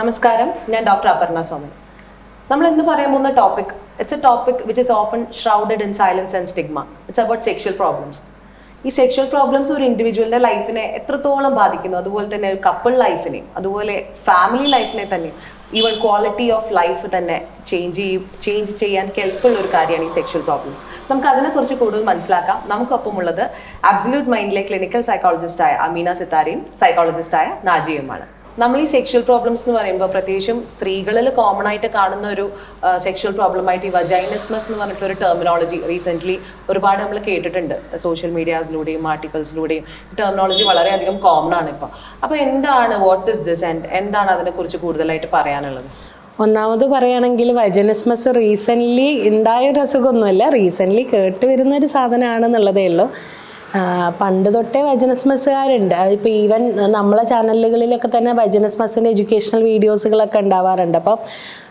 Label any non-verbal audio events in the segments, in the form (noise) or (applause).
നമസ്കാരം ഞാൻ ഡോക്ടർ അപർണ സോമൻ. നമ്മൾ ഇന്ന് പറയാൻ പോകുന്ന topic it's a topic which is often shrouded in silence and stigma it's about sexual problems ഈ സെക്ഷൽ പ്രോബ്ലംസ് ഒരു ഇൻഡിവിജ്വലിന്റെ ലൈഫിനെ എത്രത്തോളം ബാധിക്കുന്നു? അതുപോലെ തന്നെ ഒരു കപ്പിൾ ലൈഫിനെ അതുപോലെ ഫാമിലി ലൈഫിനെ തന്നെ ഈവൻ ക്വാളിറ്റി ഓഫ് ലൈഫ് തന്നെ ചേഞ്ച് ചെയ്യും ചേഞ്ച് ചെയ്യാൻ കെൽപ്പുള്ള ഒരു കാര്യമാണ് ഈ സെക്ഷൽ പ്രോബ്ലംസ് നമുക്ക് അതിനെക്കുറിച്ച് കൂടുതൽ മനസ്സിലാക്കാം. നമുക്കൊപ്പം ഉള്ളത് അബ്സല്യൂട്ട് മൈൻഡിലെ ക്ലിനിക്കൽ സൈക്കോളജിസ്റ്റായ അമീന സിത്താരയും സൈക്കോളജിസ്റ്റായ നാജിയുമാണ് നമ്മൾ ഈ സെക്ഷൽ പ്രോബ്ലംസ് എന്ന് പറയുമ്പോൾ പ്രത്യേകിച്ചും സ്ത്രീകളിൽ കോമൺ ആയിട്ട് കാണുന്ന ഒരു സെക്ഷൽ പ്രോബ്ലമായിട്ട് ഈ വജൈനസ്മസ് എന്ന് പറഞ്ഞിട്ടുള്ള ഒരു ടെർമിനോളജി റീസെന്റ്ലി ഒരുപാട് നമ്മൾ കേട്ടിട്ടുണ്ട്. സോഷ്യൽ മീഡിയാസിലൂടെയും ആർട്ടിക്കിൾസിലൂടെയും ടെർമിനോളജി വളരെയധികം കോമൺ ആണ് ഇപ്പോൾ അപ്പോൾ എന്താണ് വാട്ട് ഇസ് ദിസ് ആൻഡ് എന്താണ് അതിനെക്കുറിച്ച് കൂടുതലായിട്ട് പറയാനുള്ളത്? ഒന്നാമത് പറയുകയാണെങ്കിൽ വജനസ്മസ് റീസെന്റ്ലി ഉണ്ടായ ഒരു അസുഖമൊന്നുമല്ല. റീസെന്റ്ലി കേട്ട് വരുന്ന ഒരു സാധനമാണെന്നുള്ളതേ ഉള്ളൂ. പണ്ട് തൊട്ടേ വജനസ്മസ്സുകാരുണ്ട് അതിപ്പോൾ ഈവൻ നമ്മളെ ചാനലുകളിലൊക്കെ തന്നെ വജനസ്മസിന്റെ എഡ്യൂക്കേഷണൽ വീഡിയോസുകളൊക്കെ ഉണ്ടാവാറുണ്ട്. അപ്പം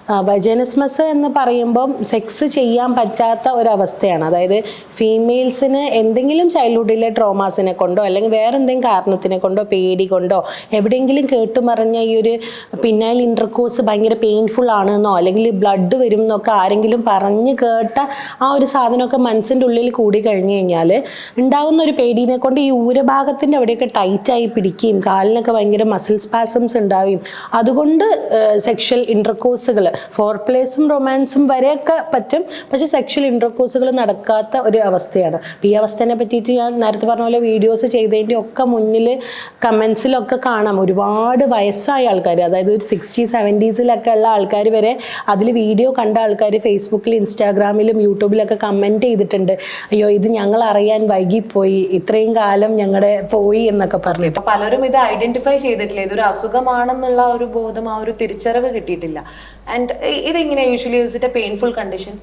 വജനസ്മസ് എന്ന് പറയുമ്പം സെക്സ് ചെയ്യാൻ പറ്റാത്ത ഒരവസ്ഥയാണ്. അതായത് ഫീമെയിൽസിന് എന്തെങ്കിലും ചൈൽഡ്ഹുഡിലെ ട്രോമാസിനെ കൊണ്ടോ അല്ലെങ്കിൽ വേറെ എന്തെങ്കിലും കാരണത്തിനെ കൊണ്ടോ പേടി കൊണ്ടോ എവിടെയെങ്കിലും കേട്ടുമറിഞ്ഞ ഈ ഒരു പിന്നയിൽ ഇന്റർകോഴ്സ് ഭയങ്കര പെയിൻഫുൾ ആണെന്നോ അല്ലെങ്കിൽ ബ്ലഡ് വരും എന്നൊക്കെ ആരെങ്കിലും പറഞ്ഞ് കേട്ട ആ ഒരു സാധനമൊക്കെ മനസ്സിന്റെ ഉള്ളിൽ കൂടി കഴിഞ്ഞു കഴിഞ്ഞാൽ ഉണ്ടാവുന്ന ഒരു പേടിനെ കൊണ്ട് ഈ ഊരഭാഗത്തിന്റെ അവിടെയൊക്കെ ടൈറ്റായി പിടിക്കുകയും കാലിനൊക്കെ ഭയങ്കര മസിൽ സ്പാസംസ് ഉണ്ടാവുകയും അതുകൊണ്ട് സെക്ഷൽ ഇന്റർകോഴ്സുകൾ ഫോർ പ്ലേസും റൊമാൻസും വരെയൊക്കെ പറ്റും. പക്ഷെ സെക്ഷൽ ഇന്റർകോഴ്സുകൾ നടക്കാത്ത ഒരു അവസ്ഥയാണ്. ഈ അവസ്ഥേനെ പറ്റിയിട്ട് ഞാൻ നേരത്തെ പറഞ്ഞ പോലെ വീഡിയോസ് ചെയ്തതിന്റെ ഒക്കെ മുന്നിൽ കമൻസിലൊക്കെ കാണാം. ഒരുപാട് വയസ്സായ ആൾക്കാർ അതായത് ഒരു സിക്സ്റ്റി സെവന്റീസിലൊക്കെ ഉള്ള ആൾക്കാർ വരെ അതിൽ വീഡിയോ കണ്ട ആൾക്കാർ ഫേസ്ബുക്കിൽ ഇൻസ്റ്റാഗ്രാമിലും യൂട്യൂബിലൊക്കെ കമന്റ് ചെയ്തിട്ടുണ്ട്. അയ്യോ ഇത് ഞങ്ങൾ അറിയാൻ വൈകിപ്പോയി. ഇത്രയും കാലം ഞങ്ങളുടെ പോയി എന്നൊക്കെ പറഞ്ഞു. അപ്പൊ പലരും ഇത് ഐഡന്റിഫൈ ചെയ്തിട്ടില്ല. ഇതൊരു അസുഖമാണെന്നുള്ള ഒരു ബോധം ആ ഒരു തിരിച്ചറിവ് കിട്ടിയിട്ടില്ല. ആൻഡ് ഇതെങ്ങനെയാ usually is it a painful condition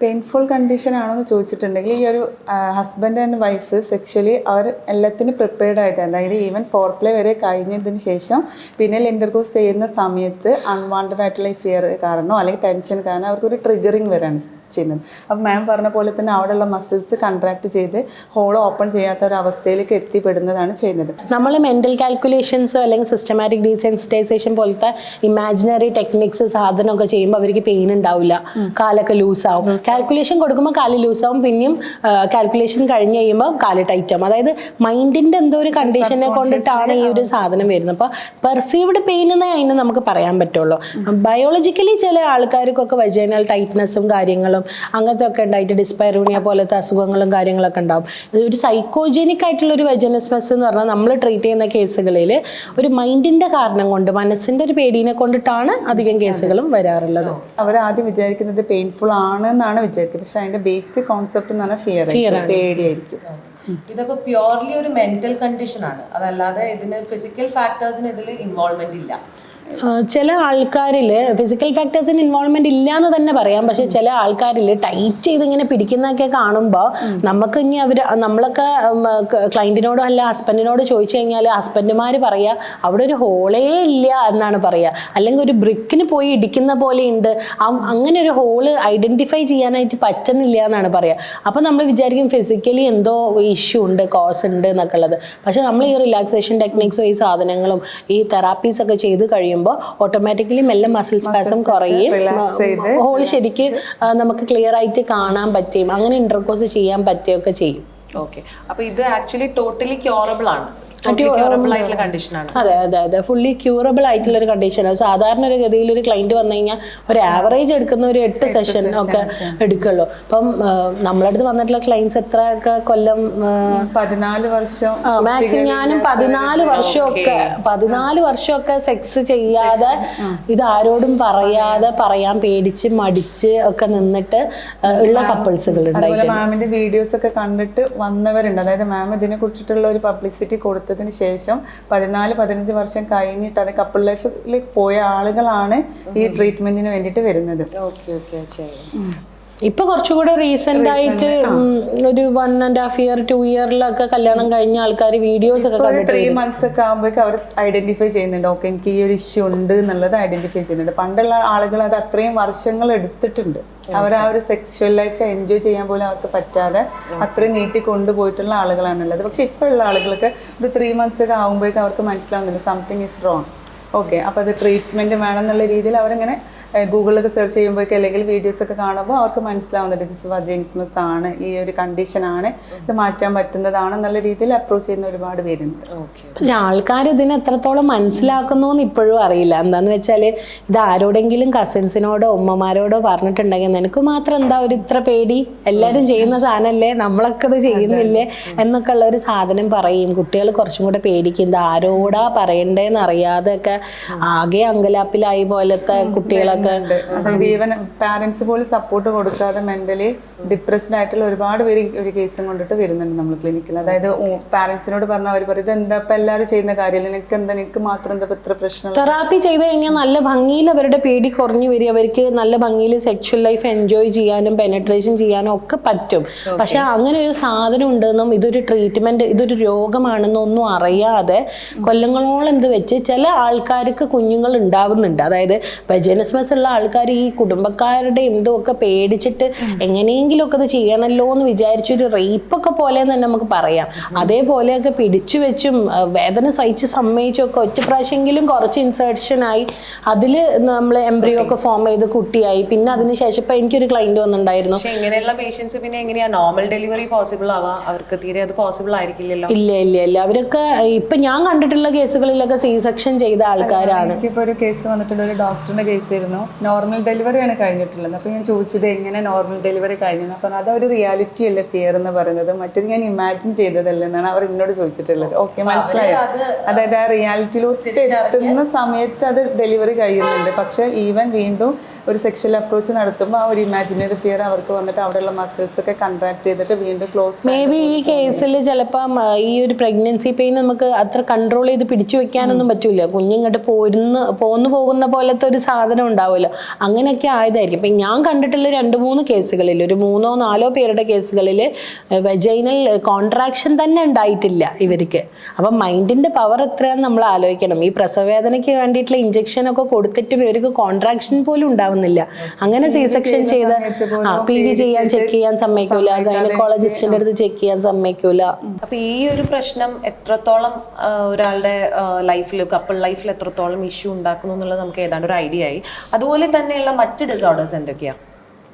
painful condition ആണോ എന്ന് ചോദിച്ചിട്ടുണ്ടെങ്കിൽ ഈ ഒരു ഹസ്ബൻഡ് ആൻഡ് വൈഫ് സെക്ഷലി അവർ എല്ലാത്തിനും പ്രിപ്പയർഡ് ആയിട്ട് അതായത് ഈവൻ ഫോർ പ്ലേ വരെ കഴിഞ്ഞതിന് ശേഷം പിന്നെ ഇന്റർകോസ് ചെയ്യുന്ന സമയത്ത് അൺവാണ്ടഡ് ആയിട്ടുള്ള ഫിയർ കാരണോ അല്ലെങ്കിൽ ടെൻഷൻ കാരണം അവർക്കൊരു ട്രിഗറിങ് വരാണ്. ചെയ്യുന്നത്. അപ്പം മാം പറഞ്ഞ പോലെ തന്നെ അവിടെയുള്ള മസിൽസ് കൺട്രാക്ട് ചെയ്ത് ഹോൾ ഓപ്പൺ ചെയ്യാത്ത ഒരു അവസ്ഥയിലേക്ക് എത്തിപ്പെടുന്നതാണ് ചെയ്യുന്നത്. നമ്മൾ മെന്റൽ കാൽക്കുലേഷൻസോ അല്ലെങ്കിൽ സിസ്റ്റമാറ്റിക് ഡീസെൻസിറ്റൈസേഷൻ പോലത്തെ ഇമാജിനറി ടെക്നിക്സ് സാധനമൊക്കെ ചെയ്യുമ്പോൾ അവർക്ക് പെയിൻ ഉണ്ടാവില്ല. കാലൊക്കെ ലൂസ് ആവും. കാൽക്കുലേഷൻ കൊടുക്കുമ്പോൾ കാൽ ലൂസാവും പിന്നെയും കാൽക്കുലേഷൻ കഴിഞ്ഞ് കഴിയുമ്പോൾ കാൽ ടൈറ്റ് ആവും. അതായത് മൈൻഡിന്റെ എന്തോ ഒരു കണ്ടീഷനെ കൊണ്ടിട്ടാണ് ഈ ഒരു സാധനം വരുന്നത്. അപ്പോൾ പെർസീവ്ഡ് പെയിൻ എന്നേ അതിന് നമുക്ക് പറയാൻ പറ്റുള്ളൂ. ബയോളജിക്കലി ചില ആൾക്കാർക്കൊക്കെ വജൈനൽ ടൈറ്റ്നസ്സും കാര്യങ്ങളും അങ്ങനത്തെ ഒക്കെ ഉണ്ടായിട്ട് ഡിസ്പൈറൂണിയ പോലത്തെ അസുഖങ്ങളും കാര്യങ്ങളൊക്കെ ഉണ്ടാവും. ഇത് ഒരു സൈക്കോജനിക് ആയിട്ടുള്ള ഒരു വെജനസ്മസ് എന്ന് പറഞ്ഞാൽ നമ്മൾ ട്രീറ്റ് ചെയ്യുന്ന കേസുകളിൽ ഒരു മൈൻഡിന്റെ കാരണം കൊണ്ട് മനസ്സിന്റെ ഒരു പേടിനെ കൊണ്ടിട്ടാണ് അധികം കേസുകളും വരാറുള്ളത്. അവർ ആദ്യം വിചാരിക്കുന്നത് പെയിൻഫുൾ ആണ് എന്നാണ് വിചാരിക്കുന്നത് പക്ഷെ അതിന്റെ ബേസിക് കോൺസെപ്റ്റ് എന്ന് പറഞ്ഞാൽ ഫിയർ പേടിയായിരിക്കും. ഇതൊക്കെ പ്യോർലി ഒരു മെന്റൽ കണ്ടീഷൻ ആണ്. അതല്ലാതെ ഇതിന് ഫിസിക്കൽ ഫാക്ടേഴ്സിന് ഇതിൽ ഇൻവോൾവ്മെന്റ് ഇല്ല. ചില ആൾക്കാരിൽ ഫിസിക്കൽ ഫാക്ടേഴ്സിന് ഇൻവോൾവ്മെന്റ് ഇല്ല എന്ന് തന്നെ പറയാം. പക്ഷെ ചില ആൾക്കാരിൽ ടൈറ്റ് ചെയ്ത് ഇങ്ങനെ പിടിക്കുന്നതൊക്കെ കാണുമ്പോൾ നമുക്ക് ഇനി അവർ നമ്മളൊക്കെ ക്ലയന്റിനോടോ അല്ല ഹസ്ബൻഡിനോട് ചോദിച്ചു കഴിഞ്ഞാൽ ഹസ്ബൻഡുമാർ പറയാ അവിടെ ഒരു ഹോളേ ഇല്ല എന്നാണ് പറയുക അല്ലെങ്കിൽ ഒരു ബ്രിക്കിന് പോയി ഇടിക്കുന്ന പോലെ ഉണ്ട് അങ്ങനെ ഒരു ഹോൾ ഐഡന്റിഫൈ ചെയ്യാനായിട്ട് പറ്റുന്നില്ല എന്നാണ് പറയുക അപ്പോൾ നമ്മൾ വിചാരിക്കും ഫിസിക്കലി എന്തോ ഇഷ്യൂ ഉണ്ട് കോസ് ഉണ്ട് എന്നൊക്കെ ഉള്ളത്. പക്ഷെ നമ്മൾ ഈ റിലാക്സേഷൻ ടെക്നിക്സും ഈ സാധനങ്ങളും ഈ തെറാപ്പീസ് ഒക്കെ ചെയ്ത് കഴിയുമ്പോൾ ഓട്ടോമാറ്റിക്കലി മെല്ലെ മസിൽ സ്പാസം കുറയും. ഹോൾ ശരിക്ക് നമുക്ക് ക്ലിയർ ആയിട്ട് കാണാൻ പറ്റും. അങ്ങനെ ഇന്റർകോഴ്സ് ചെയ്യാൻ പറ്റുകയൊക്കെ ചെയ്യും. ഓക്കെ അപ്പൊ ഇത് ആക്ച്വലി ടോട്ടലി ക്യൂറബിൾ ആണ്. ക്യൂറബിൾ ആയിട്ടുള്ള കണ്ടീഷനാണ് അതെ അതെ അതെ. ഫുള്ളി ക്യൂറബിൾ ആയിട്ടുള്ള ഒരു കണ്ടീഷനാണ് സാധാരണ ഒരു ഗതിയിൽ ഒരു ക്ലൈന്റ് വന്നു കഴിഞ്ഞാൽ ഒരു ആവറേജ് എടുക്കുന്ന ഒരു എട്ട് സെഷൻ ഒക്കെ എടുക്കുള്ളൂ. അപ്പം നമ്മളടുത്ത് വന്നിട്ടുള്ള ക്ലൈൻസ് ഒക്കെ കൊല്ലം പതിനാല് വർഷം മാക്സിമം ഞാനും പതിനാല് വർഷമൊക്കെ പതിനാല് വർഷമൊക്കെ സെക്സ് ചെയ്യാതെ ഇത് ആരോടും പറയാതെ പറയാൻ പേടിച്ച് മടിച്ച് ഒക്കെ നിന്നിട്ട് ഉള്ള കപ്പിൾസുകൾ മാമിന്റെ വീഡിയോസ് ഒക്കെ കണ്ടിട്ട് വന്നവരുണ്ട്. അതായത് മാം ഇതിനെ കുറിച്ചിട്ടുള്ള ഒരു പബ്ലിസിറ്റി കൊടുത്തതിന് ശേഷം പതിനാല് പതിനഞ്ച് വർഷം കഴിഞ്ഞിട്ട് അത് കപ്പിൾ ലൈഫിലേക്ക് പോയ ആളുകളാണ് ഈ ട്രീറ്റ്മെന്റിന് വേണ്ടിയിട്ട് വരുന്നത്. ഓക്കെ ഓക്കെ ശരി. ഇപ്പൊ കുറച്ചുകൂടെ റീസെന്റ് ആയിട്ട് ഒരു one and half year two ഇയറിലൊക്കെ കല്യാണം കഴിഞ്ഞ ആൾക്കാർ വീഡിയോസ് ഒക്കെ ത്രീ മന്ത്സ് ഒക്കെ ആകുമ്പോഴേക്കും അവർ ഐഡന്റിഫൈ ചെയ്യുന്നുണ്ട്. ഓക്കെ എനിക്ക് ഈ ഒരു ഇഷ്യൂ ഉണ്ട് എന്നുള്ളത് ഐഡന്റിഫൈ ചെയ്യുന്നുണ്ട്. പണ്ടുള്ള ആളുകൾ അത് അത്രയും വർഷങ്ങൾ എടുത്തിട്ടുണ്ട്. അവർ ആ ഒരു സെക്സ്വൽ ലൈഫ് എൻജോയ് ചെയ്യാൻ പോലും അവർക്ക് പറ്റാതെ അത്രയും നീട്ടി കൊണ്ടുപോയിട്ടുള്ള ആളുകളാണുള്ളത്. പക്ഷെ ഇപ്പോൾ ഉള്ള ആളുകൾക്ക് ഒരു ത്രീ മന്ത്സ് ഒക്കെ ആകുമ്പോഴേക്കും അവർക്ക് മനസ്സിലാവുന്നുണ്ട് സംതിങ് ഇസ് റോങ് ഓക്കെ അപ്പോൾ അത് ട്രീറ്റ്മെന്റ് വേണം എന്നുള്ള രീതിയിൽ അവരിങ്ങനെ ഗൂഗിളിലൊക്കെ സെർച്ച് ചെയ്യുമ്പോഴേക്കും അല്ലെങ്കിൽ വീഡിയോസ് ഒക്കെ കാണുമ്പോൾ അവർക്ക് മനസ്സിലാവുന്നുണ്ട് ദിസ് വജൈനിസ്മസ് ആണ്. ഈ ഒരു കണ്ടീഷനാണ് ഇത് മാറ്റാൻ പറ്റുന്നതാണ് എന്നുള്ള രീതിയിൽ അപ്രോച്ച് ചെയ്യുന്ന ഒരുപാട് പേരുണ്ട്. പിന്നെ പക്ഷെ ആൾക്കാർ ഇതിനെ എത്രത്തോളം മനസ്സിലാക്കുന്നു എന്ന് ഇപ്പോഴും അറിയില്ല. എന്താന്ന് വെച്ചാൽ ഇത് ആരോടെങ്കിലും കസിൻസിനോടോ ഉമ്മമാരോടോ പറഞ്ഞിട്ടുണ്ടെങ്കിൽ നിനക്ക് മാത്രം എന്താ ഒരു ഇത്ര പേടി? എല്ലാവരും ചെയ്യുന്ന സാധനമല്ലേ നമ്മളൊക്കെ ഇത് ചെയ്യുന്നില്ലേ? എന്നൊക്കെ ഉള്ള ഒരു സാധനം പറയും. കുട്ടികൾ കുറച്ചും കൂടെ പേടിക്കും. ഇത് ആരോടാ പറയണ്ടേന്ന് അറിയാതെ ഒക്കെ ആകെ അങ്കലാപ്പിലായി പോലത്തെ കുട്ടികളൊക്കെ ഉണ്ട് അതായത് ഈവൻ പാരന്റ്സ് പോലും സപ്പോർട്ട് കൊടുക്കാതെ മെന്റലി ഡിപ്രസ്ഡ് ആയിട്ടുള്ള ഒരുപാട് പേര് ഒരു കേസും കൊണ്ടിട്ട് വരുന്നുണ്ട് നമ്മൾ ക്ലിനിക്കിൽ അതായത് പാരന്റ്സിനോട് പറഞ്ഞാൽ അവർ പറയും ഇത് എന്താ ഇപ്പൊ എല്ലാവരും ചെയ്യുന്ന കാര്യം? നിനക്ക് എന്താ നിനക്ക് മാത്രം എന്താ ഇത്ര പ്രശ്നം? തെറാപ്പി ചെയ്ത് കഴിഞ്ഞാൽ നല്ല ഭംഗിയിൽ അവരുടെ പേടി കുറഞ്ഞു വരും. അവർക്ക് നല്ല ഭംഗിയിൽ സെക്ഷൽ ലൈഫ് എൻജോയ് ചെയ്യാനും പെനട്രേഷൻ ചെയ്യാനും ഒക്കെ പറ്റും. പക്ഷെ അങ്ങനെ ഒരു സാധനം ഉണ്ടെന്നും ഇതൊരു ട്രീറ്റ്മെന്റ് ഇതൊരു രോഗമാണെന്നും ഒന്നും അറിയാതെ കൊല്ലങ്ങളോളം ഇത് വെച്ച് ചില ആൾക്കാർക്ക് കുഞ്ഞുങ്ങൾ ഉണ്ടാവുന്നുണ്ട്. അതായത് വെജനസ്മസ് ഉള്ള ആൾക്കാർ ഈ കുടുംബക്കാരുടെ എന്തോ ഒക്കെ പേടിച്ചിട്ട് എങ്ങനെയെങ്കിലും ഒക്കെ അത് ചെയ്യണമല്ലോ എന്ന് വിചാരിച്ചൊരു റേപ്പൊക്കെ പോലെ തന്നെ നമുക്ക് പറയാം. അതേപോലെയൊക്കെ പിടിച്ചു വെച്ചും വേദന സഹിച്ച് സമ്മതിച്ചും ഒക്കെ ഒറ്റ പ്രാവശ്യമെങ്കിലും കുറച്ച് ഇൻസേർഷൻ ആയി അതിൽ നമ്മൾ എംബ്രിയോ ഒക്കെ ഫോം ചെയ്ത് കുട്ടിയായി. പിന്നെ അതിന് ശേഷം ഇപ്പൊ എനിക്കൊരു ക്ലൈന്റ് വന്നിട്ടുണ്ടായിരുന്നു. ഇങ്ങനെയുള്ള പേഷ്യൻസ് പിന്നെ എങ്ങനെയാ? നോർമൽ ഡെലിവറി പോസിബിൾ ആവാ? അവർക്ക് തീരെ അത് പോസിബിൾ ആയിരിക്കില്ലല്ലോ. ഇല്ല ഇല്ല ഇല്ല. അവരൊക്കെ ഇപ്പൊ ഞാൻ കണ്ടിട്ടുള്ള കേസുകളിലൊക്കെ സി സെക്ഷൻ ചെയ്ത ആൾക്കാരാണ്. എനിക്കിപ്പോൾ ഒരു കേസ് വന്നിട്ടുള്ള ഒരു ഡോക്ടറിന്റെ കേസ് ആയിരുന്നു. നോർമൽ ഡെലിവറിയാണ് കഴിഞ്ഞിട്ടുള്ളത്. അപ്പോൾ ഞാൻ ചോദിച്ചത് എങ്ങനെ നോർമൽ ഡെലിവറി കഴിഞ്ഞു അപ്പം ഒരു റിയാലിറ്റി അല്ലേ ഫിയർ എന്ന് പറയുന്നത്. മറ്റേത് ഞാൻ ഇമാജിൻ ചെയ്തതല്ല എന്നാണ് അവർ എന്നോട് ചോദിച്ചിട്ടുള്ളത്. ഓക്കെ മനസ്സിലായോ? അതായത് ആ റിയാലിറ്റിയിലോട്ട് എത്തുന്ന സമയത്ത് അത് ഡെലിവറി കഴിയുന്നുണ്ട്. പക്ഷേ ഈവൻ വീണ്ടും ഒരു സെക്ഷൽ അപ്രോച്ച് നടത്തുമ്പോൾ ആ ഒരു ഇമാജിനറി ഫിയർ അവർക്ക് വന്നിട്ട് അവിടെയുള്ള മസിൽസ് ഒക്കെ കൺട്രാക്ട് ചെയ്തിട്ട് വീണ്ടും ക്ലോസ് മേ ബി ഈ കേസിൽ ചിലപ്പം ഈ ഒരു പ്രഗ്നൻസി പെയിൻ നമുക്ക് അത്ര കൺട്രോൾ ചെയ്ത് പിടിച്ചു വെക്കാനൊന്നും പറ്റൂല. കുഞ്ഞിങ്ങോട്ട് പോരുന്ന പോന്നു പോകുന്ന പോലത്തെ ഒരു സാധനം ഉണ്ടാവുമല്ലോ അങ്ങനെയൊക്കെ ആയതായിരിക്കും. ഇപ്പം ഞാൻ കണ്ടിട്ടുള്ള രണ്ട് മൂന്ന് കേസുകളിൽ ഒരു മൂന്നോ നാലോ പേരുടെ കേസുകളിൽ വെജൈനൽ കോൺട്രാക്ഷൻ തന്നെ ഉണ്ടായിട്ടില്ല ഇവർക്ക്. അപ്പം മൈൻഡിന്റെ പവർ എത്രയാണ് നമ്മൾ ആലോചിക്കണം. ഈ പ്രസവവേദനയ്ക്ക് വേണ്ടിയിട്ടുള്ള ഇഞ്ചക്ഷൻ ഒക്കെ കൊടുത്തിട്ടും ഇവർക്ക് കോൺട്രാക്ഷൻ പോലും ഉണ്ടാവുന്നില്ല. അങ്ങനെ സി സെക്ഷൻ ചെയ്ത് ആ പി വി ചെയ്യാൻ ചെക്ക് ചെയ്യാൻ സമ്മതിക്കൂല. ഗൈനക്കോളജിസ്റ്റിന്റെ അടുത്ത് ചെക്ക് ചെയ്യാൻ സമ്മതിക്കൂല. അപ്പം ഈ ഒരു പ്രശ്നം എത്രത്തോളം ഒരാളുടെ ലൈഫിൽ കപ്പിൾ ലൈഫിൽ എത്രത്തോളം ഇഷ്യൂ ഉണ്ടാക്കുന്നു എന്നുള്ളത് നമുക്ക് ഏതാണ്ട് ഒരു ഐഡിയ ആയി. അതുപോലെ തന്നെയുള്ള മറ്റ് ഡിസോർഡേഴ്സ് എന്തൊക്കെയാ?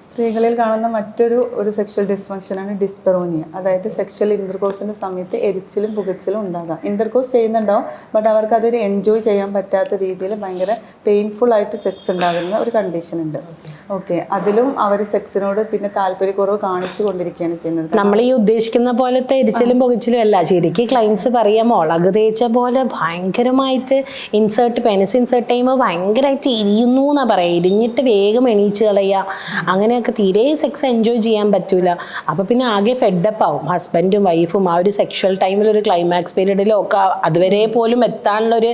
സ്ത്രീകളിൽ കാണുന്ന മറ്റൊരു ഒരു സെക്ഷൽ ഡിസ്ഫങ്ഷനാണ് ഡിസ്പെറോണിയ അതായത് സെക്ഷൽ ഇന്റർകോഴ്സിന്റെ സമയത്ത് എരിച്ചിലും പുകച്ചിലും ഉണ്ടാകാം. ഇന്റർകോഴ്സ് ചെയ്യുന്നുണ്ടാവും ബട്ട് അവർക്ക് അതൊരു എൻജോയ് ചെയ്യാൻ പറ്റാത്ത രീതിയിൽ ഭയങ്കര പെയിൻഫുൾ ആയിട്ട് സെക്സ് ഉണ്ടാകുന്ന ഒരു കണ്ടീഷൻ ഉണ്ട്. ഓക്കെ. അതിലും അവർ സെക്സിനോട് പിന്നെ താല്പര്യക്കുറവ് കാണിച്ചു കൊണ്ടിരിക്കുകയാണ് ചെയ്യുന്നത്. നമ്മൾ ഈ ഉദ്ദേശിക്കുന്ന പോലത്തെ എരിച്ചിലും പൊകിച്ചിലും അല്ല. ശരിക്കും ക്ലൈൻസ് പറയാം മുളക് തേച്ച പോലെ ഭയങ്കരമായിട്ട് ഇൻസേർട്ട് പെനസ് ഇൻസേർട്ട് ചെയ്യുമ്പോൾ ഭയങ്കരമായിട്ട് ഇരിയുന്നു എന്നാ പറയാ. ഇരിഞ്ഞിട്ട് വേഗം എണീച്ച് കളയുക അങ്ങനെയൊക്കെ തീരെ സെക്സ് എൻജോയ് ചെയ്യാൻ പറ്റൂല. അപ്പൊ പിന്നെ ആകെ ഫെഡപ്പ് ആവും. ഹസ്ബൻഡും വൈഫും ആ ഒരു സെക്ഷൽ ടൈമിൽ ഒരു ക്ലൈമാക്സ് പീരീഡിലോ ഒക്കെ അതുവരെ പോലും എത്താനുള്ള ഒരു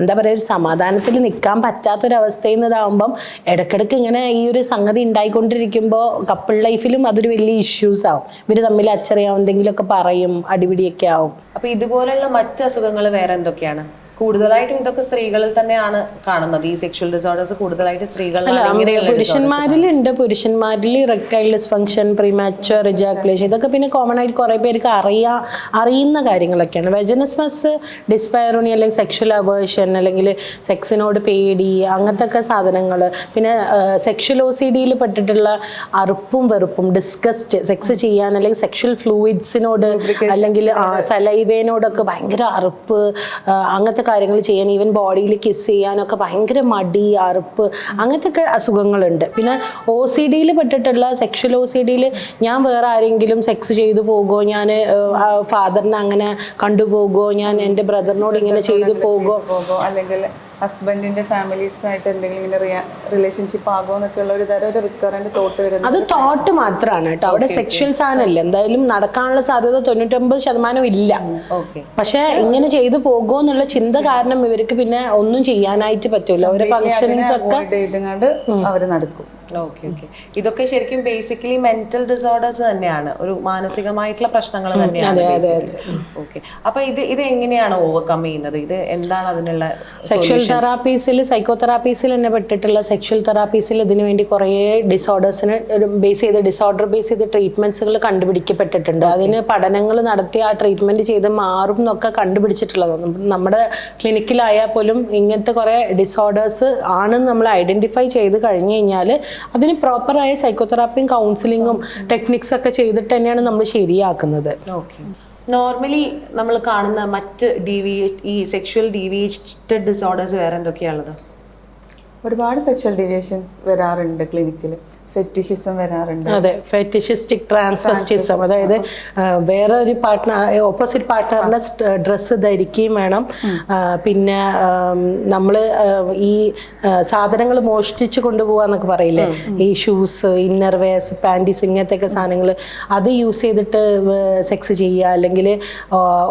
എന്താ പറയുക ഒരു സമാധാനത്തിൽ നിൽക്കാൻ പറ്റാത്തൊരവസ്ഥയിൽ നിന്നതാവുമ്പം ഇടയ്ക്കിടയ്ക്ക് ഇങ്ങനെ ഈ ഒരു സംഗതി ഉണ്ടായിക്കൊണ്ടിരിക്കുമ്പോൾ കപ്പിൾ ലൈഫിലും അതൊരു വലിയ ഇഷ്യൂസ് ആവും. ഇവർ തമ്മിൽ അച്ചറിയാവും എന്തെങ്കിലുമൊക്കെ പറയും അടിപിടിയൊക്കെ ആവും. അപ്പൊ ഇതുപോലുള്ള മറ്റ് അസുഖങ്ങൾ വേറെ എന്തൊക്കെയാണ്? കൂടുതലായിട്ടും ഇതൊക്കെ സ്ത്രീകളിൽ തന്നെയാണ് കാണുന്നത്. ഈ സെക്ഷൽ ഡിസോർഡേഴ്സ് കൂടുതലായിട്ട് സ്ത്രീകളിൽ പുരുഷന്മാരിലുണ്ട് പുരുഷന്മാരിൽ റെക്ടൈൽ ഡിസ്ഫങ്ഷൻ പ്രീമാച്ചർ റിജാക്കുലേഷൻ ഇതൊക്കെ പിന്നെ കോമൺ ആയിട്ട് കുറേ പേർക്ക് അറിയാ അറിയുന്ന കാര്യങ്ങളൊക്കെയാണ്. വെജനസ്മസ് ഡിസ്പയറോണി അല്ലെങ്കിൽ സെക്ഷൽ അവേർഷൻ അല്ലെങ്കിൽ സെക്സിനോട് പേടി അങ്ങനത്തെ ഒക്കെ സാധനങ്ങൾ. പിന്നെ സെക്ഷൽ ഒ സി ഡിയിൽ പെട്ടിട്ടുള്ള അറുപ്പും വെറുപ്പും ഡിസ്കസ്റ്റ് സെക്സ് ചെയ്യാൻ അല്ലെങ്കിൽ സെക്ഷൽ ഫ്ലൂയിഡ്സിനോട് അല്ലെങ്കിൽ സലൈവേനോടൊക്കെ ഭയങ്കര അറുപ്പ് അങ്ങനത്തെ കാര്യങ്ങൾ ചെയ്യാൻ ഈവൻ ബോഡിയിൽ കിസ് ചെയ്യാനൊക്കെ ഭയങ്കര മടി അറുപ്പ് അങ്ങനത്തെ ഒക്കെ അസുഖങ്ങളുണ്ട്. പിന്നെ ഒ സി ഡിയിൽ പെട്ടിട്ടുള്ള സെക്ഷൽ ഒ സി ഡിയിൽ ഞാൻ വേറെ ആരെങ്കിലും സെക്സ് ചെയ്തു പോകുമോ ഞാൻ ഫാദറിനെ അങ്ങനെ കണ്ടുപോകുമോ ഞാൻ എന്റെ ബ്രദറിനോട് ഇങ്ങനെ ചെയ്തു പോകുമോ അല്ലെങ്കിൽ ഹസ്ബൻഡിന്റെ ഫാമിലീസ് ആയിട്ട് എന്തെങ്കിലും ഇങ്ങനെ റിലേഷൻഷിപ്പ് ആകുമോ എന്നൊക്കെ ഉള്ള ഒരു തരം ഒരു റിക്കറന്റ് തോട്ട് വരുന്നത്. അത് തോട്ട് മാത്രമാണ് കേട്ടോ. അവിടെ സെക്ഷൽ സാധനമല്ല. എന്തായാലും നടക്കാനുള്ള സാധ്യത തൊണ്ണൂറ്റൊമ്പത് ശതമാനം ഇല്ല. പക്ഷെ ഇങ്ങനെ ചെയ്തു പോകുമോ എന്നുള്ള ചിന്ത കാരണം ഇവർക്ക് പിന്നെ ഒന്നും ചെയ്യാനായിട്ട് പറ്റൂല. ഓരോ ഫങ്ഷൻസ് ഒക്കെ അവർ നടക്കും. Okay okay. ഇതൊക്കെ ശരിക്കും ബേസിക്കലി മെന്റൽ ഡിസോർഡേഴ്സ് തന്നെയാണ്. ഒരു മാനസികമായിട്ടുള്ള പ്രശ്നങ്ങൾ തന്നെയാണ് ഓക്കെ. അപ്പൊ ഇത് ഇത് എങ്ങനെയാണ് ഓവർകം ചെയ്യുന്നത്? ഇത് എന്താണ് അതിനുള്ള സെക്ഷൽ തെറാപ്പീസിൽ സൈക്കോ തെറാപ്പീസിൽ തന്നെ പെട്ടിട്ടുള്ള സെക്ഷൽ തെറാപ്പീസിൽ ഇതിനു വേണ്ടി കുറേ ഡിസോർഡേഴ്സിന് ബേസ് ചെയ്ത് ഡിസോർഡർ ബേസ് ചെയ്ത് ട്രീറ്റ്മെന്റ്സുകൾ കണ്ടുപിടിക്കപ്പെട്ടിട്ടുണ്ട്. അതിന് പഠനങ്ങൾ നടത്തി ആ ട്രീറ്റ്മെന്റ് ചെയ്ത് മാറും എന്നൊക്കെ കണ്ടുപിടിച്ചിട്ടുള്ളതാണ് നമ്മുടെ ക്ലിനിക്കിലായാൽ പോലും ഇങ്ങനത്തെ കുറേ ഡിസോർഡേഴ്സ് ആണെന്ന് നമ്മൾ ഐഡന്റിഫൈ ചെയ്ത് കഴിഞ്ഞു കഴിഞ്ഞാൽ അതിന് പ്രോപ്പറായ സൈക്കോതെറാപ്പിയും കൗൺസിലിങ്ങും ടെക്നിക്സ് ഒക്കെ ചെയ്തിട്ട് തന്നെയാണ് നമ്മൾ ശരിയാക്കുന്നത്. ഓക്കെ നോർമലി നമ്മൾ കാണുന്ന മറ്റ് ഡീവി ഈ സെക്ഷുവൽ ഡീവിയേറ്റഡ് ഡിസോർഡേഴ്സ് വേറെ എന്തൊക്കെയാണുള്ളത് ഒരുപാട് സെക്ഷൽ ഡീവിയേഷൻസ് വരാറുണ്ട് ക്ലിനിക്കിൽ ഫെറ്റിഷിസം വരാറുണ്ട്. അതെ ഫെറ്റിഷിസ്റ്റിക് ട്രാൻസ്വെസ്റ്റിസം അതായത് വേറെ ഒരു പാർട്ട്ണർ ഓപ്പോസിറ്റ് പാർട്ട്ണറിന്റെ ഡ്രസ്സ് ധരിക്കുകയും വേണം. പിന്നെ നമ്മൾ ഈ സാധനങ്ങൾ മോഷ്ടിച്ച് കൊണ്ടുപോകാന്നൊക്കെ പറയില്ലേ? ഈ ഷൂസ് ഇന്നർ വെയർസ് പാന്റീസ് ഇങ്ങനത്തെ സാധനങ്ങൾ അത് യൂസ് ചെയ്തിട്ട് സെക്സ് ചെയ്യുക. അല്ലെങ്കിൽ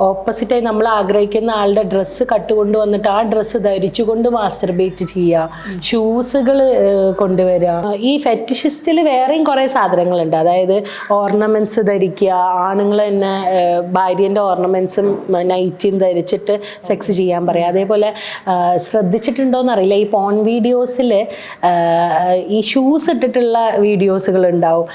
ഓപ്പോസിറ്റായി നമ്മൾ ആഗ്രഹിക്കുന്ന ആളുടെ ഡ്രസ്സ് കട്ടുകൊണ്ട് വന്നിട്ട് ആ ഡ്രസ്സ് ധരിച്ചുകൊണ്ട് മാസ്റ്റർബേറ്റ് ചെയ്യുക. ഷൂസുകൾ കൊണ്ടുവരിക. ഈ ഫെറ്റിഷിസ്റ്റിൽ വേറെയും കുറേ സാധനങ്ങളുണ്ട്. അതായത് ഓർണമെന്റ്സ് ധരിക്കുക ആണുങ്ങൾ തന്നെ ഭാര്യന്റെ ഓർണമെന്റ്സും നൈറ്റിയും ധരിച്ചിട്ട് സെക്സ് ചെയ്യാൻ പറയാം. അതേപോലെ ശ്രദ്ധിച്ചിട്ടുണ്ടോ അറിയില്ല ഈ പോൺ വീഡിയോസിൽ ഈ ഷൂസ് ഇട്ടിട്ടുള്ള വീഡിയോസുകൾ ഉണ്ടാവും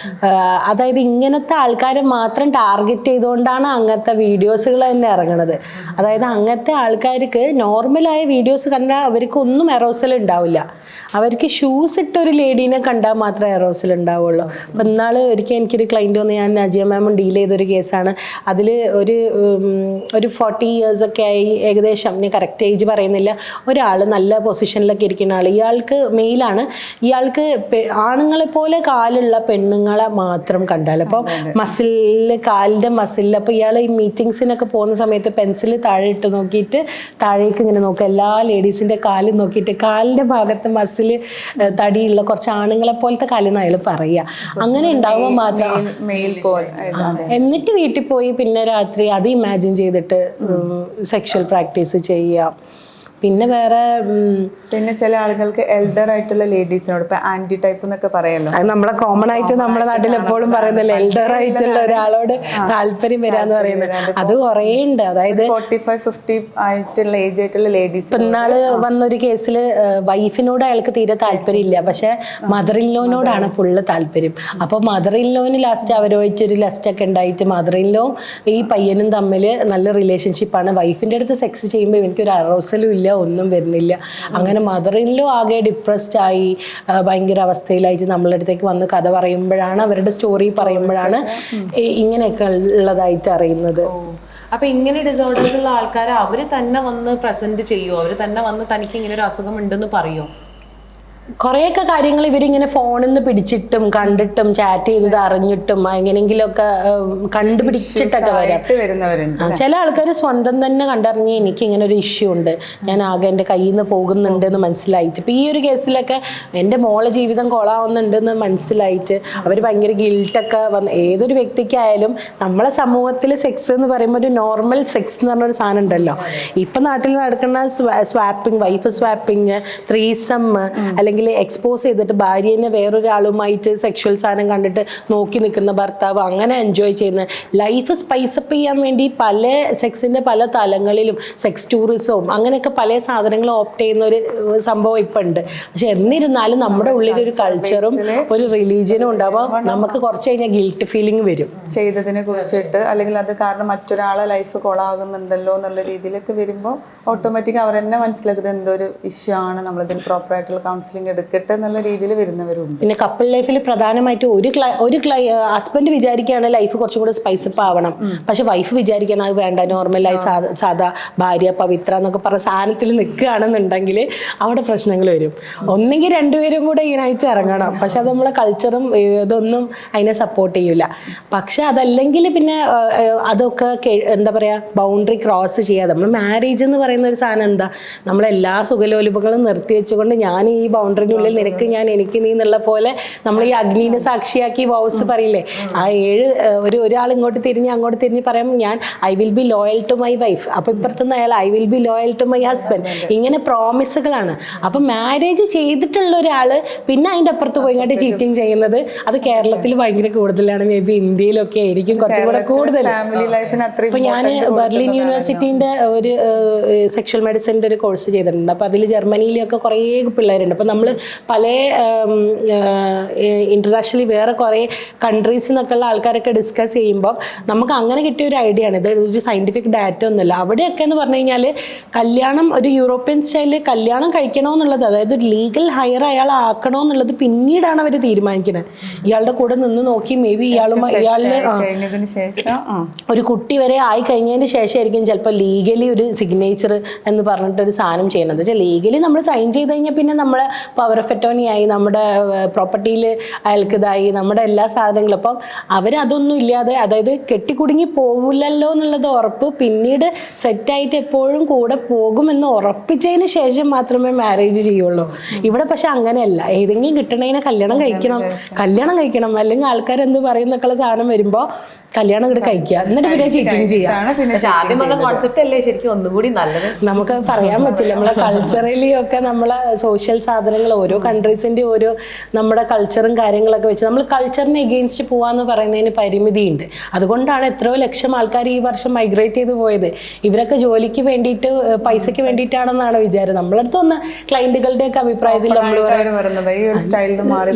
അതായത് ഇങ്ങനത്തെ ആൾക്കാരെ മാത്രം ടാർഗറ്റ് ചെയ്തുകൊണ്ടാണ് അങ്ങനത്തെ വീഡിയോസുകൾ തന്നെ ഇറങ്ങുന്നത് അതായത് അങ്ങനത്തെ ആൾക്കാർക്ക് നോർമലായ വീഡിയോസ് കണ്ടാൽ അവർക്ക് ഒന്നും എറോസൽ ഉണ്ടാവില്ല. അവർക്ക് ഷൂസ് ഇട്ട ഒരു ലേഡീനെ കണ്ടാൽ മാത്രമേ എറോസൽ ഉണ്ടാവുള്ളൂ അപ്പം ഇന്നാൾ ഒരിക്കൽ എനിക്കൊരു ക്ലൈന്റ് വന്ന് ഞാൻ നജിയ മാമും ഡീൽ ചെയ്തൊരു കേസാണ് അതിൽ ഒരു ഒരു ഫോർട്ടി ഇയേഴ്സ് ഒക്കെ ആയി ഏകദേശം. ഞാൻ കറക്റ്റ് ഏജ് പറയുന്നില്ല. ഒരാൾ നല്ല പൊസിഷനിലൊക്കെ ഇരിക്കുന്ന ആൾ ഇയാൾക്ക് മെയിലാണ് ഇയാൾക്ക് ആണുങ്ങളെ പോലെ കാലുള്ള പെണ്ണുങ്ങളെ മാത്രം കണ്ടാൽ അപ്പോൾ മസിലിൽ കാലിന്റെ മസിലിൽ അപ്പോൾ ഇയാൾ ഈ മീറ്റിങ്സിനൊക്കെ പോകുന്ന സമയത്ത് പെൻസിൽ താഴെ ഇട്ട് നോക്കിയിട്ട് താഴേക്ക് ഇങ്ങനെ നോക്കുക എല്ലാ ലേഡീസിന്റെ കാലും നോക്കിയിട്ട് കാലിന്റെ ഭാഗത്ത് മസിൽ തടിയുള്ള കുറച്ച് ആണുങ്ങളെ പോലത്തെ കാലെന്ന് അയാൾ പറയുക അങ്ങനെ ഉണ്ടാവുമ്പോൾ മാത്രം എന്നിട്ട് വീട്ടിൽ പോയി പിന്നെ രാത്രി അത് ഇമാജിൻ ചെയ്തിട്ട് സെക്ഷൽ പ്രാക്ടീസ് ചെയ്യുക പിന്നെ വേറെ പിന്നെ ചില ആളുകൾക്ക് എൽഡർ ആയിട്ടുള്ള ലേഡീസിനോട് ഇപ്പൊ ആന്റി ടൈപ്പ് എന്നൊക്കെ പറയല്ലോ. അത് നമ്മളെ കോമൺ ആയിട്ട് നമ്മുടെ നാട്ടിൽ എപ്പോഴും പറയുന്നില്ല എൽഡർ ആയിട്ടുള്ള ഒരാളോട് താല്പര്യം വരാന്ന് പറയുന്നത്. അത് കുറേ ഉണ്ട്. അതായത് ഫോർട്ടി ഫൈവ് ഫിഫ്റ്റി ആയിട്ടുള്ള ഏജ് ആയിട്ടുള്ള ലേഡീസ് ഇന്നാൾ വന്നൊരു കേസിൽ വൈഫിനോട് അയാൾക്ക് തീരെ താല്പര്യമില്ല. പക്ഷെ മദർ ഇൻ ലോനോടാണ് ഫുള്ള് താല്പര്യം. അപ്പൊ മദർ ഇൻ ഇൻലോന് ലാസ്റ്റ് അവരുമായിട്ട് ഒരു ലസ്റ്റ് ഒക്കെ ഉണ്ടായിട്ട് മദർ ഇൻ ലോ ഈ പയ്യനും തമ്മിൽ നല്ല റിലേഷൻഷിപ്പാണ് വൈഫിന്റെ അടുത്ത് സെക്സ് ചെയ്യുമ്പോൾ എനിക്കൊരു അറോസലും ഇല്ല. ഒന്നും വരുന്നില്ല. അങ്ങനെ മദർ ഇൻലോ ആകെ ഡിപ്രസ്ഡ് ആയി ഭയങ്കര അവസ്ഥയിലായിട്ട് നമ്മളുടെ അടുത്തേക്ക് വന്ന് കഥ പറയുമ്പോഴാണ് അവരുടെ സ്റ്റോറി പറയുമ്പോഴാണ് ഇങ്ങനെയൊക്കെ ഉള്ളതായിട്ട് അറിയുന്നത്. അപ്പൊ ഇങ്ങനെ ഡിസോർഡേഴ്സ് ഉള്ള ആൾക്കാർ അവർ തന്നെ വന്ന് പ്രസന്റ് ചെയ്യുമോ അവർ തന്നെ വന്ന് തനിക്ക് ഇങ്ങനെ ഒരു അസുഖം ഉണ്ടെന്ന് പറയോ? കുറേയൊക്കെ കാര്യങ്ങൾ ഇവരിങ്ങനെ ഫോണിൽ നിന്ന് പിടിച്ചിട്ടും കണ്ടിട്ടും ചാറ്റ് ചെയ്തത് അറിഞ്ഞിട്ടും എങ്ങനെയെങ്കിലുമൊക്കെ ഉം, കണ്ടുപിടിച്ചിട്ടൊക്കെ വരാം. ചില ആൾക്കാർ സ്വന്തം തന്നെ കണ്ടറിഞ്ഞ് എനിക്ക് ഇങ്ങനെ ഒരു ഇഷ്യൂ ഉണ്ട്. ഞാൻ ആകെ എന്റെ കയ്യിൽ നിന്ന് പോകുന്നുണ്ട് എന്ന് മനസ്സിലായിട്ട്. ഇപ്പം ഈ ഒരു കേസിലൊക്കെ എന്റെ മോളെ ജീവിതം കൊളാവുന്നുണ്ട് എന്ന് മനസ്സിലായിട്ട് അവർ ഭയങ്കര ഗിൽട്ടൊക്കെ വന്ന് ഏതൊരു വ്യക്തിക്കായാലും നമ്മളെ സമൂഹത്തിൽ സെക്സ് എന്ന് പറയുമ്പോൾ ഒരു നോർമൽ സെക്സ് എന്ന് പറഞ്ഞൊരു സാധനം ഉണ്ടല്ലോ. ഇപ്പം നാട്ടിൽ നടക്കുന്ന സ്വാപ്പിംഗ് വൈഫ് സ്വാപ്പിംഗ് ത്രീസം അല്ലെങ്കിൽ എക്സ്പോസ് ചെയ്തിട്ട് ഭാര്യനെ വേറൊരാളുമായിട്ട് സെക്ഷൽ സാധനം കണ്ടിട്ട് നോക്കി നിൽക്കുന്ന ഭർത്താവ് അങ്ങനെ എൻജോയ് ചെയ്യുന്ന ലൈഫ് സ്പൈസപ്പ് ചെയ്യാൻ വേണ്ടി പല സെക്സിന്റെ പല തലങ്ങളിലും സെക്സ് ടൂറിസവും അങ്ങനെയൊക്കെ പല സാധനങ്ങൾ ഓപ്റ്റ് ചെയ്യുന്ന ഒരു സംഭവം ഇപ്പം ഉണ്ട്. പക്ഷെ എന്നിരുന്നാലും നമ്മുടെ ഉള്ളിൽ ഒരു കൾച്ചറും ഒരു റിലീജിയനും ഉണ്ടാവുമ്പോൾ നമുക്ക് കുറച്ച് കഴിഞ്ഞാൽ ഗിൽട്ട് ഫീലിംഗ് വരും. ചെയ്തതിനെ കുറിച്ചിട്ട് അല്ലെങ്കിൽ അത് കാരണം മറ്റൊരാളെ ലൈഫ് കൊളാകുന്നുണ്ടല്ലോ എന്നുള്ള രീതിയിലൊക്കെ വരുമ്പോൾ ഓട്ടോമാറ്റിക് അവർ തന്നെ മനസ്സിലാക്കുന്നത് എന്തോ ഒരു ഇഷ്യൂ ആണ്. നമ്മളിതിന് പ്രോപ്പർ ആയിട്ടുള്ള കൗൺസിലിംഗ് എടുക്കട്ടെ എന്നുള്ള രീതിയിൽ വരുന്നവരും പിന്നെ കപ്പിൾ ലൈഫിൽ പ്രധാനമായിട്ടും ഒരു ക്ലൈ ഒരു ക്ലൈ ഹസ്ബൻഡ് വിചാരിക്കുകയാണ് ലൈഫ് കുറച്ചും സ്പൈസ് സ്പൈസപ്പ് ആവണം. പക്ഷെ വൈഫ് വിചാരിക്കണം അത് വേണ്ട നോർമലായി സാധാ ഭാര്യ പവിത്ര എന്നൊക്കെ പറഞ്ഞ സാധനത്തിൽ നിൽക്കുകയാണെന്നുണ്ടെങ്കിൽ അവിടെ പ്രശ്നങ്ങൾ വരും. ഒന്നെങ്കിൽ രണ്ടുപേരും കൂടെ ഇതിനായിട്ട് ഇറങ്ങണം. പക്ഷെ അത് നമ്മളെ കൾച്ചറും ഇതൊന്നും അതിനെ സപ്പോർട്ട് ചെയ്യില്ല പക്ഷെ അതല്ലെങ്കിൽ പിന്നെ അതൊക്കെ എന്താ പറയുക ബൗണ്ടറി ക്രോസ് ചെയ്യാതെ. നമ്മൾ മാരേജ് എന്ന് പറയുന്ന ഒരു സാധനം എന്താ? നമ്മളെല്ലാ സുഖലോലുപങ്ങളും നിർത്തി വെച്ചുകൊണ്ട് ഞാൻ ഈ ബൗണ്ടറി ബൗണ്ടറിനുള്ളിൽ നിനക്ക് ഞാൻ എനിക്ക് നീ എന്നുള്ള പോലെ നമ്മൾ ഈ അഗ്നിനെ സാക്ഷിയാക്കി വോസ് പറയില്ലേ? ആ ഏഴ് ഒരു ഒരാൾ ഇങ്ങോട്ട് തിരിഞ്ഞ് അങ്ങോട്ട് തിരിഞ്ഞ് പറയാം ഞാൻ I will be loyal to my wife അപ്പൊ ഇപ്പുറത്തുനിന്ന് അയാൾ I will be loyal to my husband ഇങ്ങനെ പ്രോമിസുകളാണ് അപ്പൊ മാരേജ് ചെയ്തിട്ടുള്ള ഒരാൾ പിന്നെ അതിന്റെ അപ്പുറത്ത് പോയി ഇങ്ങോട്ട് ചീറ്റിംഗ് ചെയ്യുന്നത് അത് കേരളത്തിൽ ഭയങ്കര കൂടുതലാണ്. മേ ബി ഇന്ത്യയിലൊക്കെ ആയിരിക്കും കുറച്ചും കൂടെ കൂടുതൽ. ഇപ്പൊ ഞാൻ. ബെർലിൻ യൂണിവേഴ്സിറ്റിന്റെ ഒരു സെക്ഷൽ മെഡിസിന്റെ ഒരു കോഴ്സ് ചെയ്തിട്ടുണ്ട്. അപ്പോൾ അതിൽ ജർമ്മനിയിലൊക്കെ കുറേ പിള്ളേരുണ്ട്. അപ്പോൾ നമ്മൾ പല ഇന്റർനാഷണലി വേറെ കുറേ കൺട്രീസിൽ നിന്നൊക്കെ ഉള്ള ആൾക്കാരൊക്കെ ഡിസ്കസ് ചെയ്യുമ്പോൾ നമുക്ക് അങ്ങനെ കിട്ടിയ ഒരു ഐഡിയ ആണ്. ഇത് ഒരു സയന്റിഫിക് ഡാറ്റ ഒന്നുമില്ല. അവിടെയൊക്കെ എന്ന് പറഞ്ഞു കഴിഞ്ഞാൽ കല്യാണം ഒരു യൂറോപ്യൻ സ്റ്റൈലിൽ കല്യാണം കഴിക്കണമെന്നുള്ളത് അതായത് ഒരു ലീഗൽ ഹയർ അയാൾ ആക്കണമെന്നുള്ളത് പിന്നീടാണ് അവർ തീരുമാനിക്കുന്നത് ഇയാളുടെ കൂടെ നിന്ന് നോക്കി മേ ബി ഇയാളും ഇയാളുടെ ഒരു കുട്ടി വരെ ആയി കഴിഞ്ഞതിന് ശേഷമായിരിക്കും ചിലപ്പോൾ ലീഗലി ഒരു സിഗ്നേച്ചർ എന്ന് പറഞ്ഞിട്ട് ഒരു സാധനം ചെയ്യുന്നത്. വെച്ചാൽ ലീഗലി നമ്മൾ സൈൻ ചെയ്ത് കഴിഞ്ഞാൽ പിന്നെ നമ്മളെ പവർ ഓഫ് അറ്റോണിയായി ആയി നമ്മുടെ പ്രോപ്പർട്ടിയിൽ അയാൾക്ക് ഇതായി നമ്മുടെ എല്ലാ സാധനങ്ങളും. അപ്പം അവരതൊന്നും ഇല്ലാതെ അതായത് കെട്ടിക്കുടുങ്ങി പോകില്ലല്ലോ എന്നുള്ളത് ഉറപ്പ് പിന്നീട് സെറ്റായിട്ട് എപ്പോഴും കൂടെ പോകുമെന്ന് ഉറപ്പിച്ചതിന് ശേഷം മാത്രമേ മാരേജ് ചെയ്യുള്ളൂ. ഇവിടെ പക്ഷെ അങ്ങനെയല്ല. ഏതെങ്കിലും കിട്ടണതിനെ കല്യാണം കഴിക്കണം. കല്യാണം കഴിക്കണം. അല്ലെങ്കിൽ ആൾക്കാർ എന്ത് പറയുന്നൊക്കെയുള്ള സാധനം വരുമ്പോൾ കല്യാണം ഇവിടെ കഴിക്കുക എന്നിട്ട് പിന്നെ ചീറ്റിങ് ചെയ്യാം. ഇതാണ് ആദ്യം പറഞ്ഞ കോൺസെപ്റ്റ് അല്ലേ? ശരിക്കും ഒന്നുകൂടി നല്ലത്. നമുക്ക് പറയാൻ പറ്റില്ല. നമ്മളെ കൾച്ചറലി ഒക്കെ നമ്മളെ സോഷ്യൽ സാധനങ്ങൾ ഓരോ കൺട്രീസിന്റെ ഓരോ നമ്മുടെ കൾച്ചറും കാര്യങ്ങളൊക്കെ വെച്ച് നമ്മൾ കൾച്ചറിനെ എഗെയിൻസ്റ്റ് പോവാന്ന് പറയുന്നതിന് പരിമിതിയുണ്ട്. അതുകൊണ്ടാണ് എത്രയോ ലക്ഷം ആൾക്കാർ ഈ വർഷം മൈഗ്രേറ്റ് ചെയ്ത് പോയത്. ഇവരൊക്കെ ജോലിക്ക് വേണ്ടിയിട്ട് പൈസയ്ക്ക് വേണ്ടിയിട്ടാണെന്നാണ് വിചാരം. നമ്മളടുത്ത് ഒന്ന് ക്ലയന്റുകളുടെ ഒക്കെ അഭിപ്രായത്തിൽ നമ്മൾ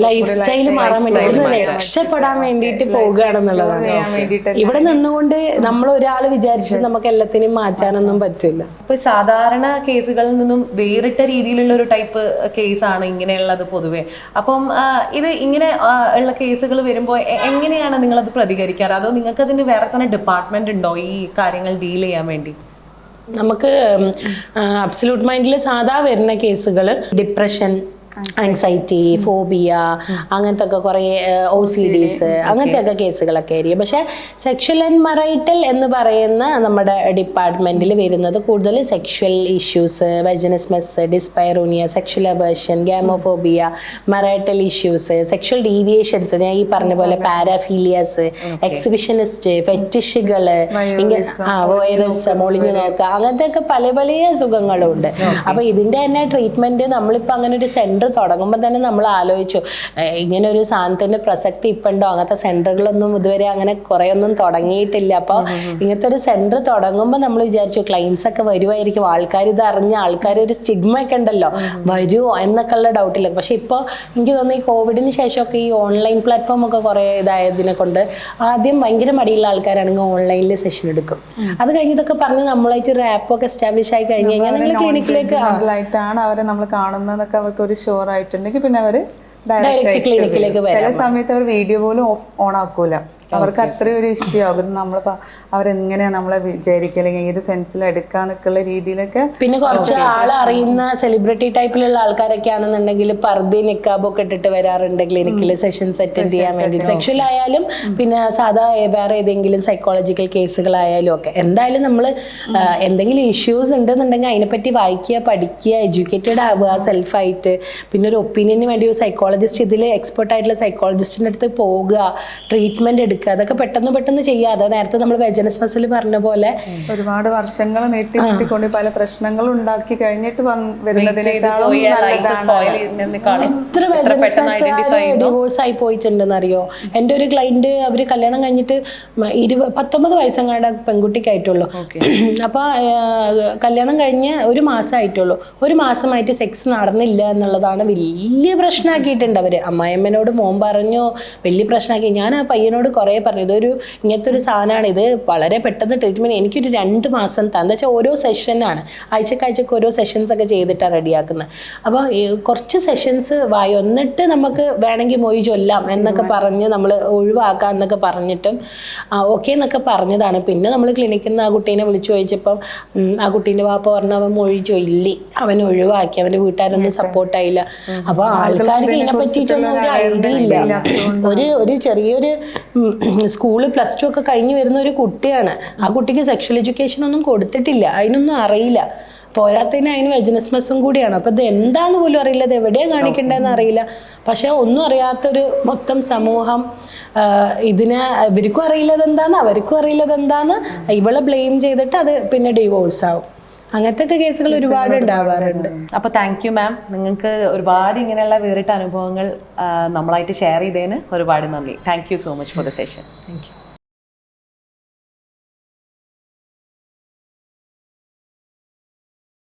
ലൈഫ് സ്റ്റൈൽ മാറാൻ വേണ്ടി രക്ഷപ്പെടാൻ വേണ്ടിയിട്ട് പോകുകയാണെന്നുള്ളതാണ് ഇവിടെ നിന്നുകൊണ്ട് നമ്മൾ ഒരാൾ വിചാരിച്ചിട്ട് നമുക്ക് എല്ലാത്തിനും മാറ്റാനൊന്നും പറ്റില്ല. ഇപ്പൊ സാധാരണ കേസുകളിൽ നിന്നും വേറിട്ട രീതിയിലുള്ള ഒരു ടൈപ്പ് കേസാണ് ഇങ്ങനെയുള്ളത് പൊതുവെ. അപ്പം ഇത് ഇങ്ങനെ ഉള്ള കേസുകൾ വരുമ്പോൾ എങ്ങനെയാണ് നിങ്ങൾ അത് പ്രതികരിക്കാറ്? അതോ നിങ്ങൾക്ക് അതിന് വേറെ തന്നെ ഡിപ്പാർട്ട്മെന്റ് ഉണ്ടോ ഈ കാര്യങ്ങൾ ഡീൽ ചെയ്യാൻ വേണ്ടി? നമുക്ക് അബ്സല്യൂട്ട് മൈൻഡിൽ സാധാ വരുന്ന കേസുകൾ ഡിപ്രഷൻ ആൻസൈറ്റി ഫോബിയ അങ്ങനത്തെ ഒക്കെ കുറേ ഒ സി ഡിസ് അങ്ങനത്തെ ഒക്കെ കേസുകളൊക്കെ ആയിരിക്കും. പക്ഷെ സെക്ഷൽ ആൻഡ് മറൈറ്റൽ എന്ന് പറയുന്ന നമ്മുടെ ഡിപ്പാർട്ട്മെന്റിൽ വരുന്നത് കൂടുതൽ sexual issues vaginismus dyspareunia sexual aversion gamophobia marital issues sexual deviations ഞാൻ ഈ പറഞ്ഞ പോലെ പാരാഫീലിയാസ് എക്സിബിഷനിസ്റ്റ് ഫെറ്റിഷുകൾ ആ വൈറസ് മൊളിഞ്ഞു നോക്കുക അങ്ങനത്തെ ഒക്കെ പല പല സുഖങ്ങളും ഉണ്ട് അപ്പൊ ഇതിന്റെ തന്നെ ട്രീറ്റ്മെന്റ് നമ്മളിപ്പോ അങ്ങനെ ഒരു സെന്റർ തുടങ്ങുമ്പോൾ തന്നെ നമ്മൾ ആലോചിച്ചു ഇങ്ങനെ ഒരു സാധനത്തിന്റെ പ്രസക്തി ഇപ്പം ഉണ്ടോ അങ്ങനത്തെ സെന്ററുകളൊന്നും ഇതുവരെ അങ്ങനെ കുറേ ഒന്നും തുടങ്ങിയിട്ടില്ല അപ്പോൾ ഇങ്ങനത്തെ ഒരു സെന്റർ തുടങ്ങുമ്പോൾ നമ്മൾ വിചാരിച്ചു ക്ലൈൻസ് ഒക്കെ വരുമായിരിക്കും ആൾക്കാർ ഇത് അറിഞ്ഞ ആൾക്കാർ ഒരു സ്റ്റിഗ്മ ഒക്കെ ഉണ്ടല്ലോ വരുമോ എന്നൊക്കെ ഉള്ള ഡൗട്ടില്ല പക്ഷെ ഇപ്പോൾ എനിക്ക് തോന്നുന്നു ഈ കോവിഡിന് ശേഷമൊക്കെ ഈ ഓൺലൈൻ പ്ലാറ്റ്ഫോം ഒക്കെ കുറേ ഇതായതിനെ കൊണ്ട് ആദ്യം ഭയങ്കര മടിയുള്ള ആൾക്കാരാണെങ്കിൽ ഓൺലൈനിൽ സെഷൻ എടുക്കും. അത് കഴിഞ്ഞതൊക്കെ പറഞ്ഞ് നമ്മളായിട്ട് ഒരു ആപ്പൊക്കെ എസ്റ്റാബ്ലിഷ് ആയി കഴിഞ്ഞ് കഴിഞ്ഞാൽ നിങ്ങൾ ക്ലിനിക്കിലേക്ക് അവരെ നമ്മൾ കാണുന്നതൊക്കെ അവർക്ക് ഒരു ഷുവർ ആയിട്ടുണ്ടെങ്കിൽ പിന്നെ അവർ ഡയറക്റ്റ് clinic-ലേക്ക് ചില സമയത്ത് അവർ വീഡിയോ പോലും ഓൺ ആക്കൂല. അവർക്ക് അത്രയും ഒരു ഇഷ്യൂ ആകും നമ്മൾ അവരെങ്ങനെയാ നമ്മളെ വിചാരിക്കുക അല്ലെങ്കിൽ ഏത് സെൻസിൽ എടുക്കാന്നൊക്കെയുള്ള രീതിയിലൊക്കെ പിന്നെ കുറച്ച് ആൾ അറിയുന്ന സെലിബ്രിറ്റി ടൈപ്പിലുള്ള ആൾക്കാരൊക്കെ ആണെന്നുണ്ടെങ്കിൽ പർദി നിക്കാബൊക്കെ ഇട്ടിട്ട് വരാറുണ്ട് ക്ലിനിക്കിൽ സെഷൻസ് അറ്റൻഡ് ചെയ്യാൻ വേണ്ടി. സെക്ഷൽ ആയാലും പിന്നെ സാധാ വേറെ ഏതെങ്കിലും സൈക്കോളജിക്കൽ കേസുകളായാലും ഒക്കെ. എന്തായാലും നമ്മൾ എന്തെങ്കിലും ഇഷ്യൂസ് ഉണ്ടെന്നുണ്ടെങ്കിൽ അതിനെപ്പറ്റി വായിക്കുക പഠിക്കുക എഡ്യൂക്കേറ്റഡ് ആവുക സെൽഫായിട്ട് പിന്നെ ഒരു ഒപ്പീനിയന് വേണ്ടി ഒരു സൈക്കോളജിസ്റ്റ് ഇതിൽ എക്സ്പെർട്ട് ആയിട്ടുള്ള സൈക്കോളജിസ്റ്റിന്റെ അടുത്ത് പോകുക ട്രീറ്റ്മെന്റ് എടുക്കുക. അതൊക്കെ പെട്ടെന്ന് പെട്ടെന്ന് ചെയ്യാതെ നേരത്തെ നമ്മൾ വെജനസ് മസിൽ പറഞ്ഞ പോലെ. ഒരുപാട് വർഷങ്ങൾ നീട്ടി നീട്ടിക്കൊണ്ട് പല പ്രശ്നങ്ങളും ഉണ്ടാക്കി കഴിഞ്ഞിട്ട് എത്ര ഡിവോഴ്സ് ആയി പോയിട്ടുണ്ടെന്ന് അറിയോ എന്റെ ഒരു ക്ലൈന്റ് അവർ കല്യാണം കഴിഞ്ഞിട്ട് മ- ഇരുപ പത്തൊമ്പത് വയസ്സങ്ങാണ്ട് പെൺകുട്ടിക്കായിട്ടുള്ളൂ. (clears throat) അപ്പൊ കല്യാണം കഴിഞ്ഞ് ഒരു മാസമായിട്ടുള്ളൂ ഒരു മാസമായിട്ട് സെക്സ് നടന്നില്ല എന്നുള്ളതാണ് വലിയ പ്രശ്നമാക്കിയിട്ടുണ്ട് അവർ. അമ്മായിയമ്മനോട് മോൻ പറഞ്ഞു വലിയ പ്രശ്നമാക്കി. ഞാൻ ആ പയ്യനോട് കുറേ പറഞ്ഞു. ഇതൊരു ഇങ്ങനത്തെ ഒരു സാധനമാണ്. ഇത് വളരെ പെട്ടെന്ന് ട്രീറ്റ്മെന്റ് എനിക്കൊരു രണ്ട് മാസം തന്നെ. വെച്ചാൽ ഓരോ സെഷനാണ് ആഴ്ചക്ക് ആഴ്ചക്ക് ഓരോ സെഷൻസ് ഒക്കെ ചെയ്തിട്ടാണ് റെഡിയാക്കുന്നത് അപ്പോൾ കുറച്ച് സെഷൻസ് വായി എന്നിട്ട് നമുക്ക് വേണമെങ്കിൽ മൊഴി ചൊല്ലാം എന്നൊക്കെ പറഞ്ഞ് നമ്മൾ ഒഴിവാക്കാം എന്നൊക്കെ പറഞ്ഞിട്ടും ഓക്കെ എന്നൊക്കെ പറഞ്ഞതാണ്. പിന്നെ നമ്മൾ ക്ലിനിക്കിൽ നിന്ന് ആ കുട്ടീനെ വിളിച്ചു ചോദിച്ചപ്പം ആ കുട്ടീന്റെ വാപ്പ പറഞ്ഞ അവൻ മൊഴി ചൊല്ലി. അവൻ ഒഴിവാക്കി. അവന്റെ വീട്ടുകാരൊന്നും സപ്പോർട്ടായില്ല അപ്പോൾ ആൾക്കാർക്ക് ഇതിനെ പറ്റിയിട്ടൊന്നും ഒരു ഐഡിയ ഇല്ല. ഒരു ഒരു ചെറിയൊരു സ്കൂൾ പ്ലസ് ടു ഒക്കെ കഴിഞ്ഞ് വരുന്ന ഒരു കുട്ടിയാണ്. ആ കുട്ടിക്ക് സെക്ഷൽ എഡ്യൂക്കേഷൻ ഒന്നും കൊടുത്തിട്ടില്ല. അതിനൊന്നും അറിയില്ല. പോരാത്തതിന് അതിന് വെജനസ്മസും കൂടിയാണ്. അപ്പോൾ ഇത് എന്താന്ന് പോലും അറിയില്ല. ഇത് എവിടെയാണ് കാണിക്കേണ്ടതെന്ന് അറിയില്ല. പക്ഷെ ഒന്നും അറിയാത്തൊരു മൊത്തം സമൂഹം ഇതിന് ഇതിനെ ഇവർക്കും അറിയില്ലത് എന്താന്ന് അവർക്കും അറിയില്ലത് എന്താന്ന് ഇവളെ ബ്ലെയിം ചെയ്തിട്ട് അത് പിന്നെ ഡിവോഴ്സ് ആവും. അങ്ങനത്തെ കേസുകൾ ഒരുപാട് ഉണ്ടാവാറുണ്ട്. അപ്പൊ താങ്ക് യു മാം നിങ്ങൾക്ക് ഒരുപാട് ഇങ്ങനെയുള്ള വേറിട്ട അനുഭവങ്ങൾ നമ്മളായിട്ട് ഷെയർ ചെയ്തതിന് ഒരുപാട് നന്ദി. Thank you so much for the session thank you